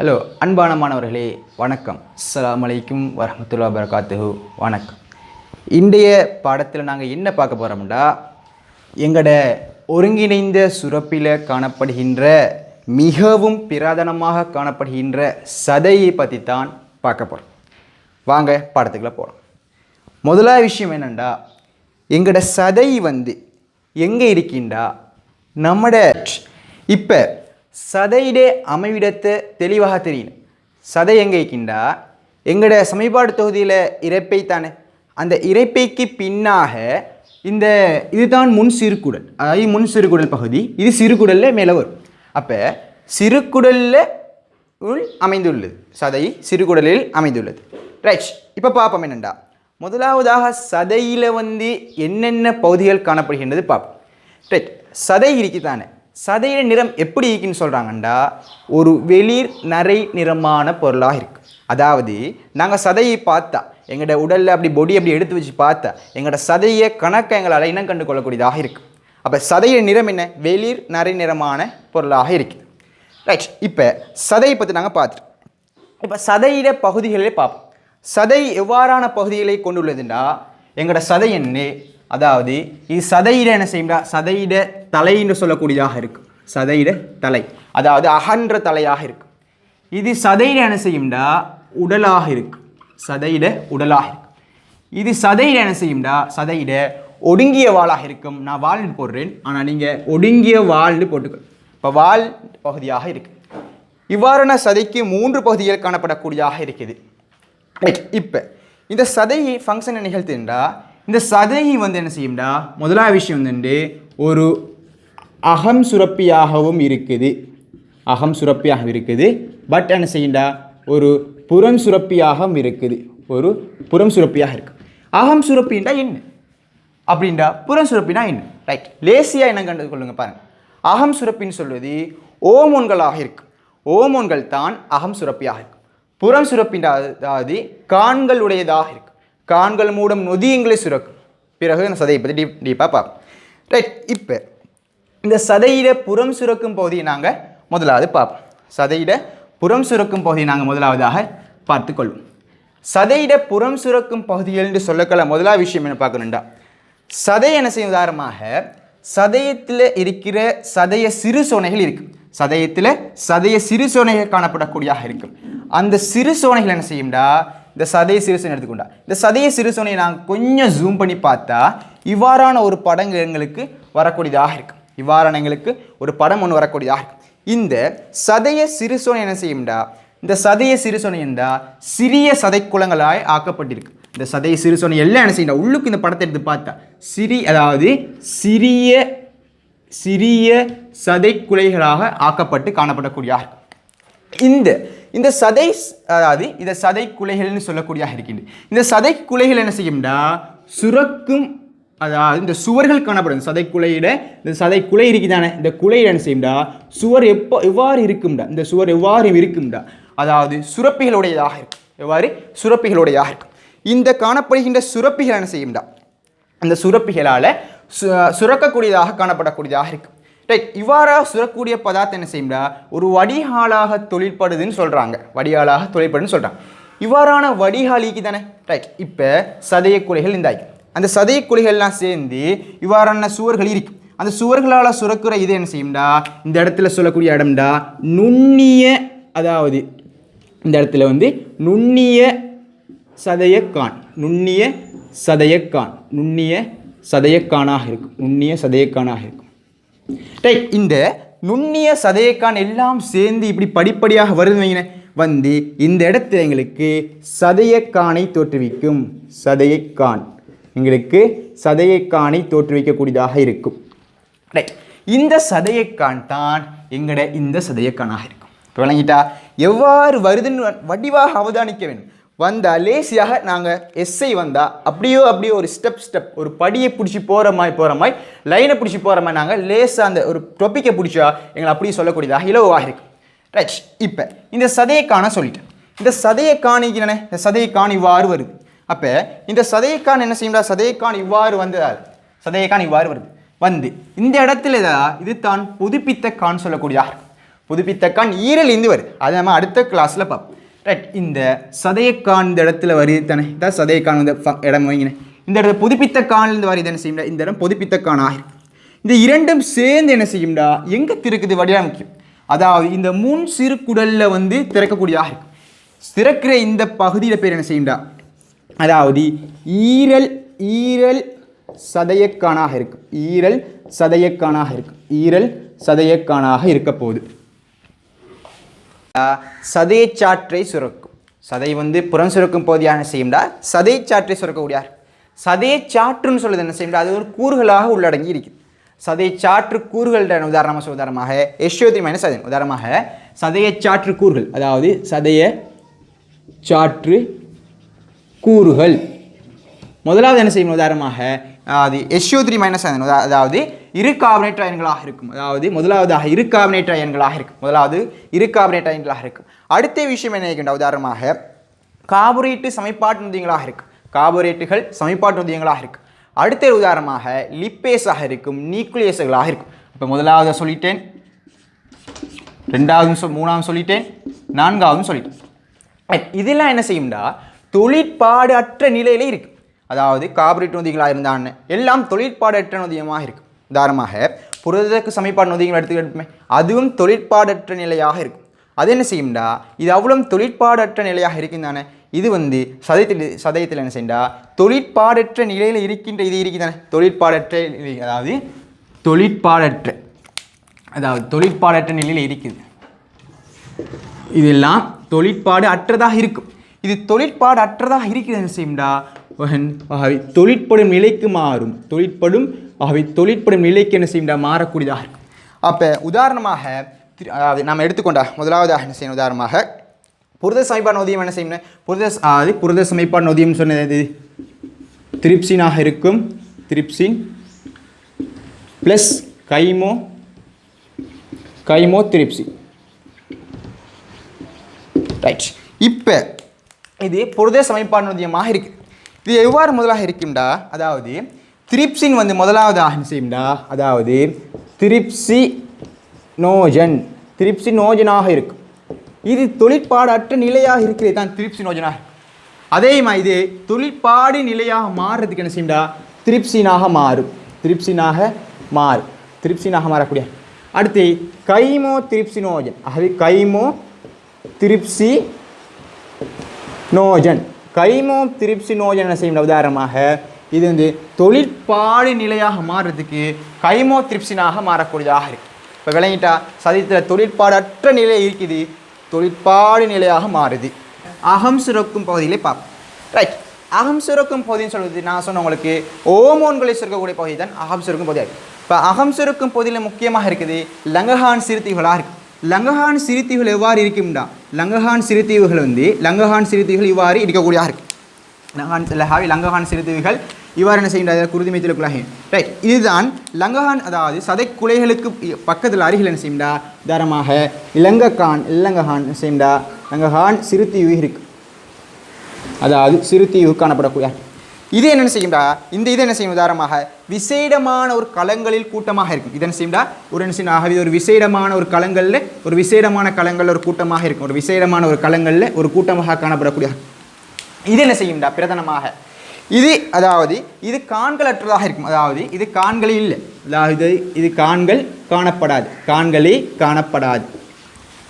Hello அன்பான மாணவர்களே வணக்கம். அஸ்லாம் அலைக்கும் வரமத்துல்லா வபரகாத்துஹு. வணக்கம். இன்றைய பாடத்தில் நாங்கள் என்ன பார்க்க போகிறோம்டா எங்களோட ஒருங்கிணைந்த சுரப்பில் காணப்படுகின்ற மிகவும் பிரதானமாக காணப்படுகின்ற சதையை பற்றி தான் பார்க்க போகிறோம் வாங்க பாடத்துக்குள்ளே போகிறோம் முதலா விஷயம் என்னென்னா எங்களோட சதை வந்து எங்கே இருக்கின்றா? நம்மட இப்போ சதையிடே அமைவிடத்தை தெளிவாக தெரியணும் சதை எங்கே இருக்கின்றா எங்களோட சமீபாடு தொகுதியில் இறைப்பை தானே. அந்த இறைப்பைக்கு பின்னாக இந்த இதுதான் முன் சிறுகுடல். அதாவது முன் சிறுகுடல் பகுதி இது சிறுகுடலில் மேலே வரும். அப்போ சிறுகுடலில் உள் அமைந்துள்ளது. சதை சிறுகுடலில் அமைந்துள்ளது. ரைட் இப்போ பார்ப்போம் என்னண்டா? முதலாவதாக சதையில் வந்து என்னென்ன பகுதிகள் காணப்படுகின்றது பார்ப்போம் ரைட் சதை இருக்குதானே? சதையில நிறம் எப்படி இருக்குன்னு சொல்கிறாங்கண்டா ஒரு வெளிர் நரை நிறமான பொருளாக இருக்கு. அதாவது நாங்கள் சதையை பார்த்தா எங்களோட உடலில் அப்படி பொடி அப்படி எடுத்து வச்சு பார்த்தா எங்களோட சதையை கணக்கை எங்களால் இனம் கண்டு கொள்ளக்கூடியதாக இருக்கு. அப்போ சதையின் நிறம் என்ன? வெளிர் நரை நிறமான பொருளாக இருக்குது ரைட் இப்போ சதையை பற்றி நாங்கள் பார்த்துட்டு இப்போ சதையிட பகுதிகளே பார்ப்போம். சதை எவ்வாறான பகுதிகளை கொண்டுள்ளதுன்னா எங்களோட சதை என்ன? அதாவது இது சதையிட என்ன செய்யும்டா? சதையிட தலை என்று சொல்லக்கூடியதாக இருக்கும் சதையிட தலை. அதாவது அகன்ற தலையாக இருக்கும் இது சதையிட என்ன செய்யும்டா? உடலாக இருக்கும் சதையிட உடலாக இருக்கும் இது சதையிட என்ன செய்யும்டா? சதையிட ஒடுங்கிய வாளாக இருக்கும். நான் வால்னு போடுறேன். ஆனால் நீங்கள் ஒடுங்கிய வால்னு போட்டுக்கணும் இப்போ வால் பகுதியாக இருக்கு. இவ்வாறான சதைக்கு மூன்று பகுதிகள் காணப்படக்கூடியதாக இருக்குது. ரைட் இப்போ இந்த சதை ஃபங்க்ஷனை நிகழ்த்துண்டா இந்த சதை வந்து என்ன செய்யும்டா? முதலாவது விஷயம் வந்து ஒரு அகம் சுரப்பியாகவும் இருக்குது. அகம் சுரப்பியாகவும் இருக்குது. பட் என்ன செய்யுண்டா ஒரு புறம் சுரப்பியாகவும் இருக்குது. ஒரு புறம் சுரப்பியாக இருக்கு. அகம் சுரப்பின்டா என்ன? அப்படின்டா புறம் சுரப்பினா என்ன? ரைட் லேசியாக என்ன கண்டு கொள்ளுங்க பாருங்கள் அகம் சுரப்பின்னு சொல்வது ஓமோன்களாக இருக்கும் ஓமோன்கள் தான் அகம் சுரப்பியாக இருக்கும் புறம் சுரப்பின் அதாவது கான்கள் உடையதாக இருக்கும் கான்கள் மூலம் நொதியங்களை சுரக்கும். பிறகு அந்த சதையை பற்றி டீப் டீப்பாக பார்ப்போம். ரைட் இப்போ இந்த சதையிட புறம் சுரக்கும் பகுதியை நாங்கள் முதலாவது பார்ப்போம். சதையிட புறம் சுரக்கும் பகுதியை நாங்கள் முதலாவதாக பார்த்துக்கொள்வோம். சதையிட புறம் சுரக்கும் பகுதிகள் என்று சொல்லக்கல முதலாவது விஷயம் என்ன பார்க்கணுண்டா சதை என்ன செய்யும்? உதாரணமாக சதயத்தில் இருக்கிற சதய சிறு சோனைகள் இருக்குது சதயத்தில் சதய சிறு சோனைகள் காணப்படக்கூடியதாக இருக்கும். அந்த சிறு சோனைகள் என்ன செய்யும்டா? இந்த சதய சிறுசோனை எடுத்துக்கொண்டா. இந்த சதய சிறுசனை நாங்கள் கொஞ்சம் ஜூம் பண்ணி பார்த்தா இவ்வாறான ஒரு படங்கள் எங்களுக்கு வரக்கூடியதாக இருக்கும். இவ்வாறான எங்களுக்கு ஒரு படம் ஒன்று வரக்கூடியதாக இருக்கும். இந்த சதய சிறுசோனை என்ன செய்யும்டா? இந்த சதய சிறுசோனை என்றா சிறிய சதைக்குளங்களாய் ஆக்கப்பட்டிருக்கு. இந்த சதய சிறுசோனை எல்லாம் என்ன செய்யணும் உள்ளுக்கு இந்த படத்தை எடுத்து பார்த்தா சிறி அதாவது சிறிய சிறிய சதைக்குலைகளாக ஆக்கப்பட்டு காணப்படக்கூடியதாக இருக்கும். இந்த இந்த சதை அதாவது இந்த சதை குலைகள்னு சொல்லக்கூடியதாக இருக்கின்றது. இந்த சதை குலைகள் என்ன செய்யும்டா? சுரக்கும் அதாவது இந்த சுவர்கள் காணப்படும். சதை குலையிட இந்த சதை குலை இருக்குதானே? இந்த குலையில என்ன செய்யும்டா? சுவர் எப்போ எவ்வாறு இருக்கும்டா? இந்த சுவர் எவ்வாறு இருக்கும்டா? அதாவது சுரப்பிகளுடையதாக இருக்கும். எவ்வாறு? சுரப்பிகளுடையதாக இருக்கும். இந்த காணப்படுகின்ற சுரப்பிகள் என்ன செய்யும்டா? அந்த சுரப்பிகளால் சு சுரக்கக்கூடியதாக காணப்படக்கூடியதாக இருக்கும். ரைட் இவ்வாறாக சுரக்கூடிய பதார்த்தம் என்ன செய்யும்டா? ஒரு வடிகாலாக தொழிற்படுதுன்னு சொல்கிறாங்க வடிகாலாக தொழிற்படுன்னு சொல்கிறாங்க இவ்வாறான வடிகாலிக்கு தானே? ரைட் இப்போ சதைய குலைகள் இந்த அந்த சதைய குலைகள்லாம் சேர்ந்து இவ்வாறான சுவர்கள் இருக்கு அந்த சுவர்களால் சுரக்கிற இது என்ன செய்யும்டா? இந்த இடத்துல சொல்லக்கூடிய இடம்டா நுண்ணிய அதாவது இந்த இடத்துல வந்து நுண்ணிய சதையக்கான் நுண்ணிய சதையக்கான் நுண்ணிய சதையக்கானாக இருக்கும். நுண்ணிய சதையக்கானாக இருக்கும். ரைட் இந்த நுண்ணிய சதையக்கான் எல்லாம் சேர்ந்து இப்படி படிப்படியாக வருது வைங்க வந்து இந்த இடத்துல எங்களுக்கு சதையக்கானை தோற்றுவிக்கும். சதையக்கான். எங்களுக்கு சதையக்கானை தோற்றுவிக்கக்கூடியதாக இருக்கும். ரைட் இந்த சதையக்கான் தான் எங்கட இந்த சதையக்கானாக இருக்கும். இப்போ விளங்கிட்டா எவ்வாறு வருதுன்னு வடிவாக அவதானிக்க வேண்டும். வந்தால் லேசியாக நாங்கள் எஸ்ஐ வந்தால் அப்படியோ அப்படியோ ஒரு ஸ்டெப் ஸ்டெப் ஒரு படியை பிடிச்சி போகிற மாதிரி போகிற மாதிரி லைனை பிடிச்சி போகிற மாதிரி நாங்கள் லேசாக அந்த ஒரு டொப்பிக்கை பிடிச்சா எங்களை அப்படியே சொல்லக்கூடியதாக இலவாக இருக்கு ரைட் இப்போ இந்த சதையை காண சொல்லிட்டேன். இந்த சதையை காணிக்கிறனே இந்த சதையை இவ்வாறு வருது. அப்போ இந்த சதையைக்கான் என்ன செய்யும்டா? சதையைக்கான் இவ்வாறு வந்ததால் சதையைக்கான் இவ்வாறு வருது. வந்து இந்த இடத்துல தான் இது தான் புதுப்பித்த கான் சொல்லக்கூடியதாக இருக்கும். ஈரல் ஈரலிருந்து வருது. அதை நம்ம அடுத்த கிளாஸில் பார்ப்போம். ரைட் இந்த சதையக்கான் இந்த இடத்துல வருது தானே? இதான் சதையக்கான் இந்த இடம் வைங்கினேன். இந்த இடத்துல புதுப்பித்த புதுப்பித்தக்கான்லேருந்து வருது என்ன செய்யும்டா? இந்த இடம் புதுப்பித்த ஆகிருக்கு இந்த இரண்டும் சேர்ந்து என்ன செய்யும்டா? எங்கே திறக்குது வடிவா முக்கியம்? அதாவது இந்த முன் சிறுகுடல்ல வந்து திறக்கக்கூடியதாக இருக்கும். திறக்கிற இந்த பகுதியில் பேர் என்ன செய்யும்டா? அதாவது ஈரல் ஈரல் சதையக்கானாக இருக்கும். ஈரல் சதையக்கானாக இருக்கும். ஈரல் சதையக்கானாக இருக்க போகுது. சதைச்சாற்றை சுரக்கும். சதை வந்து புறம் சுரக்கும் போது என்ன செய்யும்டா? சதைச்சாற்றை சுரக்கக்கூடியார் சதைச்சாற்றுன்னு சொல்லுது என்ன செய்யும்டா? அது ஒரு கூறுகளாக உள்ளடங்கி இருக்குது. சதைச்சாற்று கூறுகள் உதாரணமாக சொல்ல உதாரணமாக எஷ்யோதி மைனஸ் சதை உதாரணமாக சதையச்சாற்று கூறுகள். அதாவது சதைய சாற்று கூறுகள். முதலாவது என்ன செய்யும்? உதாரணமாக அது எஸ்ஓ த்ரீ மைனஸ் அதாவது இரு கார்பனேட் அயன்களாக இருக்கும். அதாவது முதலாவதாக இரு கார்பனேட் அயன்களாக இருக்கும். முதலாவது இரு கார்பனேட் அயன்களாக இருக்கும். அடுத்த விஷயம் என்ன இருக்கின்ற உதாரணமாக காபுரேட்டு சமைப்பாட்டு நொதியங்களாக இருக்கும். காபுரேட்டுகள் சமைப்பாட்டு நொதியங்களாக இருக்கும். அடுத்த உதாரணமாக லிப்பேஸாக இருக்கும் நியூக்ளியஸுகளாக இருக்கும். இப்போ முதலாவது சொல்லிட்டேன். ரெண்டாவது சொல் மூணாவது சொல்லிட்டேன். நான்காவதும் சொல்லிட்டேன். இதெல்லாம் என்ன செய்யும்டா? தொழிற்பாடு அற்ற நிலையிலே இருக்கு அதாவது காபரேட் நொதிகளாக இருந்தான்னு. எல்லாம் தொழிற்பாடற்ற நொதியமாக இருக்கும். உதாரணமாக புரதக்கு சமைப்பாடு நொதிகள் எடுத்துக்கிட்டுமே அதுவும் தொழிற்பாடற்ற நிலையாக இருக்கும். அது என்ன செய்யும்டா? இது அவ்வளோ தொழிற்பாடற்ற நிலையாக இருக்கும் தானே? இது வந்து சதயத்தில் சதயத்தில் என்ன செய்யும்டா? தொழிற்பாடற்ற நிலையில் இருக்கின்ற இது இருக்குதானே தொழிற்பாடற்ற நிலை அதாவது தொழிற்பாடற்ற அதாவது தொழிற்பாடற்ற நிலையில் இருக்குது. இதெல்லாம் தொழிற்பாடு அற்றதாக இருக்கும். இது தொழிற்பாடு அற்றதாக இருக்கிறது என்ன செய்யும்டா? ஆகவே தொழிற்படும் நிலைக்கு மாறும். தொழிற்படும் ஆகவே தொழிற்படும் நிலைக்கு என்ன செய்யும்டா மாறக்கூடியதாக இருக்கும். அப்போ உதாரணமாக திரு- அதாவது நம்ம எடுத்துக்கொண்டா முதலாவதாக என்ன செய்யணும்? உதாரணமாக புரத சமைப்பாடு நொதியம் என்ன செய்யணும் புரத அதாவது புரத சமைப்பாடு நொதியம் சொன்னது எது? திரிப்சினாக இருக்கும். திரிப்சின் ப்ளஸ் கைமோ கைமோ திரிப்சி. ரைட் இப்போ இது புரத சமைப்பாடு நொதியமாக இருக்குது இது எவ்வாறு முதலாக இருக்கும்டா அதாவது திரிப்சின் வந்து முதலாவதாக செய்யும்டா அதாவது திரிப்சி நோஜன் திரிப்சி நோஜனாக இருக்கும். இது தொழிற்பாடற்ற நிலையாக இருக்கிறது தான் திரிப்சி நோஜனாக அதே மாதிரி இது தொழிற்பாடு நிலையாக மாறுறதுக்கு என்ன செய்யும்டா திரிப்சினாக மாறும். திரிப்சினாக மாறும். திரிப்சினாக மாறக்கூடிய. அடுத்து கைமோ திரிப்சினோஜன் ஆகவே கைமோ திரிப்சி நோஜன் கைமோ திருப்சி நோய் என்ன செய்யும்? உதாரணமாக இது வந்து தொழிற்பாடு நிலையாக மாறுறதுக்கு கைமோ திருப்சினாக மாறக்கூடியதாக இருக்குது இப்போ விளங்கிட்டா சதித்தில் தொழிற்பாடற்ற நிலை இருக்குது. தொழிற்பாடு நிலையாக மாறுது. அகம் சுரக்கும் பகுதியிலே பார்ப்போம். ரைட் அகம் சுரக்கும் பகுதின்னு சொல்வது நான் சொன்ன உங்களுக்கு ஓமோன்களை சுரக்கக்கூடிய பகுதி தான் அகம் சுரக்கும் பகுதியாக இப்போ அகம் சுரக்கும் பகுதியில் முக்கியமாக இருக்குது லங்கஹான் சிறுத்தைகளாக இருக்குது லங்கஹான் சிறுத்தைகள் எவ்வாறு இருக்கும்டா? லங்கஹான் சிறுத்தீவுகள் வந்து லங்கஹான் சிறுத்தீவுகள் இவ்வாறு இருக்கக்கூடியதாக இருக்குது லங்கஹான் லஹாவி லங்கஹான் சிறுத்தீவுகள் இவ்வாறு என்ன செய்கின்றது குருதிமைத்தில் ரைட் இதுதான் லங்கஹான் அதாவது சதைக்குலைகளுக்கு பக்கத்தில் அருகில் என்ன செய்யும்டா உதாரணமாக இலங்கக்கான் இல்லங்கஹான் என்ன செய்யும்டா லங்கஹான் சிறுத்தீவு இருக்கு அதாவது சிறுத்தீவு காணப்படக்கூடிய இது என்ன செய்யும்டா? இந்த இது என்ன செய்யும்? உதாரணமாக விசேடமான ஒரு களங்களில் கூட்டமாக இருக்கும். இது என்ன செய்யும்டா? ஒரு என்ன செய்யும்? ஆகவே ஒரு விசேடமான ஒரு களங்களில் ஒரு விசேடமான களங்களில் ஒரு கூட்டமாக இருக்கும். ஒரு விசேடமான ஒரு களங்களில் ஒரு கூட்டமாக காணப்படக்கூடிய இது என்ன செய்யும்டா? பிரதானமாக. இது அதாவது இது காண்களற்றதாக இருக்கும். அதாவது இது காண்களே இல்லை. அதாவது இது காண்கள் காணப்படாது. காண்களே காணப்படாது.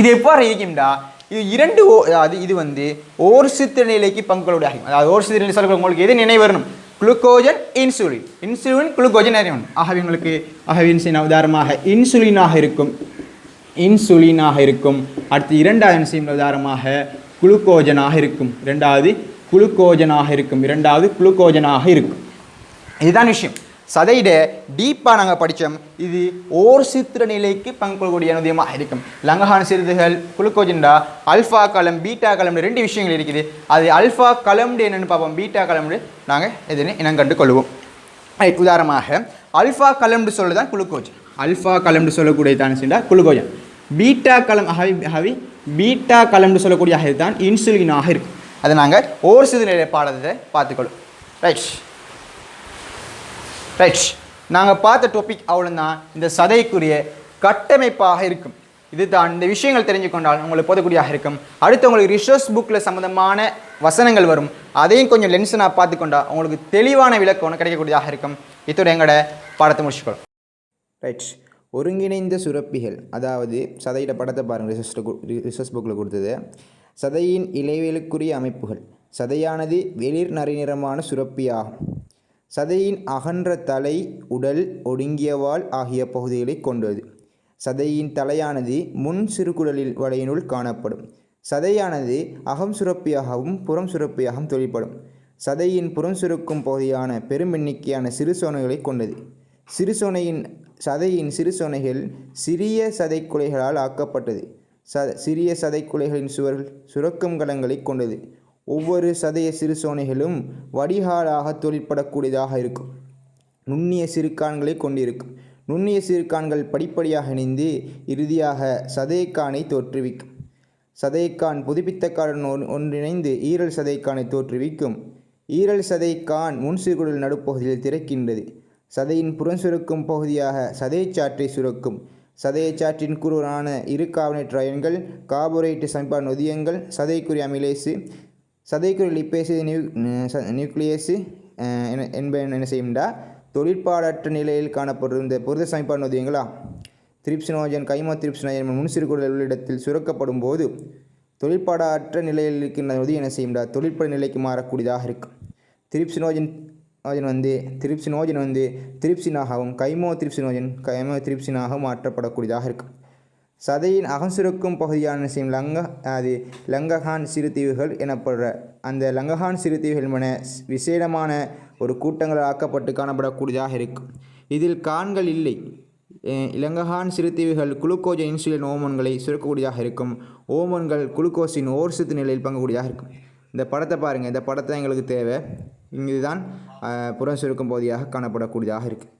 இது எவ்வாறு இருக்கும்டா இது இரண்டு ஓ அதாவது இது வந்து ஓர் சித்திர நிலைக்கு பங்குகளுடைய ஆகும் அதாவது ஒரு சித்த நிலை சொல்கிற உங்களுக்கு எது நினைவு வரணும்? குளுக்கோஜன் இன்சுலின். இன்சுலின் குளுக்கோஜன் நினைவு வரணும் ஆகவே உங்களுக்கு ஆகவே இன்சுலின் உதாரணமாக? இன்சுலினாக இருக்கும். இன்சுலினாக இருக்கும். அடுத்து இரண்டாவது இன்சுலின் உதாரணமாக குளுக்கோஜனாக இருக்கும். இரண்டாவது குளுக்கோஜனாக இருக்கும். இரண்டாவது குளுக்கோஜனாக இருக்கும். இதுதான் விஷயம். சதையிட டீப்பாக நாங்கள் படித்தோம் இது ஓர் சித்திர நிலைக்கு பங்கு கொள்ளக்கூடிய நுதியமாக இருக்கும். லங்கஹான் சிறுதுகள் குளுக்கோஜன்டா அல்ஃபா கலம் பீட்டா கலம் ரெண்டு விஷயங்கள் இருக்குது. அது அல்ஃபா கலம்னு என்னென்னு பார்ப்போம். பீட்டா கலம்னு நாங்கள் எதுன்னு இனங்கண்டு கொள்வோம். உதாரணமாக அல்ஃபா கலம்னு சொல்லுதான் குளுக்கோஜ். அல்ஃபா கலம்னு சொல்லக்கூடிய தான் சென்றா குளுக்கோஜன் பீட்டா கலம் ஹவி ஹவி பீட்டா கலம்னு சொல்லக்கூடிய தான் இன்சுலினாக இருக்கும். அதை நாங்கள் ஓர் சிறு நிலை பாடத்தை பார்த்துக்கொள்ளும் ரைட். ரைட் நாங்கள் பார்த்த டாபிக் அவ்வளோதான் இந்த சதைக்குரிய கட்டமைப்பாக இருக்கும். இது தான் இந்த விஷயங்கள் தெரிஞ்சு கொண்டால் உங்களுக்கு போதக்கூடியாக இருக்கும். அடுத்து உங்களுக்கு ரிசர்ச் புக்கில் சம்மந்தமான வசனங்கள் வரும். அதையும் கொஞ்சம் லென்ஸனாக பார்த்துக்கொண்டா உங்களுக்கு தெளிவான விளக்கம் ஒன்று கிடைக்கக்கூடியதாக இருக்கும். இதோட எங்களோட பாடத்தை முடிச்சுக்கொள்ளும் ரைட் ஒருங்கிணைந்த சுரப்பிகள் அதாவது சதையிட படத்தை பாருங்கள் ரிசர்ச் ரிசர்ச் புக்கில் கொடுத்தது. சதையின் இலைவேலுக்குரிய அமைப்புகள். சதையானது வெளிர் நரிநிறமான சுரப்பியாகும். சதையின் அகன்ற தலை உடல் ஒடுங்கியவால் ஆகிய பகுதிகளை கொண்டது. சதையின் தலையானது முன் சிறுகுடலில் வலையினுள் காணப்படும். சதையானது அகம் சுரப்பியாகவும் புறம் சுரப்பியாகவும் தொழிற்படும் சதையின் புறம் சுருக்கும் பகுதியான பெரும் எண்ணிக்கையான சிறுசோனைகளை கொண்டது. சிறுசோனையின் சதையின் சிறுசோனைகள் சிறிய சதைக்குலைகளால் ஆக்கப்பட்டது. ச சிறிய சதைக்குலைகளின் சுவர்கள் சுரக்கும் கலங்களை கொண்டது. ஒவ்வொரு சதைய சிறுசோனைகளும் வடிகாலாக தொழிற்படக்கூடியதாக இருக்கும். நுண்ணிய சிறுகான்களை கொண்டிருக்கும். நுண்ணிய சிறுகான்கள் படிப்படியாக இணைந்து இறுதியாக சதைக்கானை தோற்றுவிக்கும். சதைக்கான் புதுப்பித்தக்காரன் ஒன்- ஒன்றிணைந்து ஈரல் சதைக்கானை தோற்றுவிக்கும். ஈரல் சதைக்கான் முன் சிறுகுடல் நடுப்பகுதியில் திறக்கின்றது. சதையின் புறம் சுருக்கும் பகுதியாக சதைச்சாற்றை சுரக்கும். சதையச்சாற்றின் கூறுவரான இரு கார்பனேட் அயன்கள் கார்போரேட்டு சமைப்பான நொதியங்கள் சதைக்குரிய அமிலேசு சதைக்குரிய லிப்பேசு நியூ ச- நியூக்ளியஸு அஹ், என- என்ன செய்யும்டா. தொழிற்பாடற்ற நிலையில் காணப்படும் இந்த புரத சமைப்பாடு நொதியங்களா திரிப்சினோஜன் கைமோ திரிப்சினோஜன் முன்சிறுகுடல் உள்ளிடத்தில் சுரக்கப்படும் போது தொழிற்பாடற்ற நிலையில் இருக்கின்ற நொதி என்ன செய்யும்டா. தொழிற்பட நிலைக்கு மாறக்கூடியதாக இருக்கும் திரிப்சினோஜன் நோஜன் வந்து திரிப்சினோஜன் வந்து திரிப்சினாகவும் கைமோ திரிப்சினோஜன் கைமோ திரிப்சினாகவும் மாற்றப்படக்கூடியதாக இருக்கும் சதையின் அகம் சுருக்கும் பகுதியான சிம் லங்க அது லங்கஹான் சிறுதீவுகள் எனப்படுற அந்த லங்கஹான் சிறுதீவுகள் என விசேடமான ஒரு கூட்டங்கள் ஆக்கப்பட்டு காணப்படக்கூடியதாக இருக்கும். இதில் கான்கள் இல்லை. அஹ் இலங்கஹான் சிறுதீவுகள் குளுக்கோஜன் இன்சுலின் ஓமன்களை சுரக்கக்கூடியதாக இருக்கும். ஓமன்கள் குளுக்கோஸின் ஓர்சத்து நிலையில் பங்கக்கூடியதாக இருக்கும். இந்த படத்தை பாருங்கள் இந்த படத்தை எங்களுக்கு தேவை. இங்குதான் அஹ், புறம் சுருக்கும் பகுதியாக காணப்படக்கூடியதாக இருக்குது